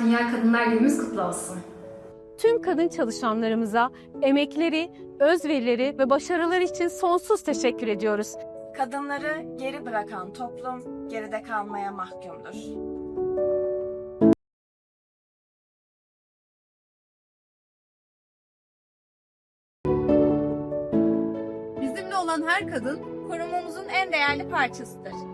Dünya Kadınlar Günümüz kutlu olsun. Tüm kadın çalışanlarımıza emekleri, özverileri ve başarıları için sonsuz teşekkür ediyoruz. Kadınları geri bırakan toplum geride kalmaya mahkumdur. Bizimle olan her kadın kurumumuzun en değerli parçasıdır.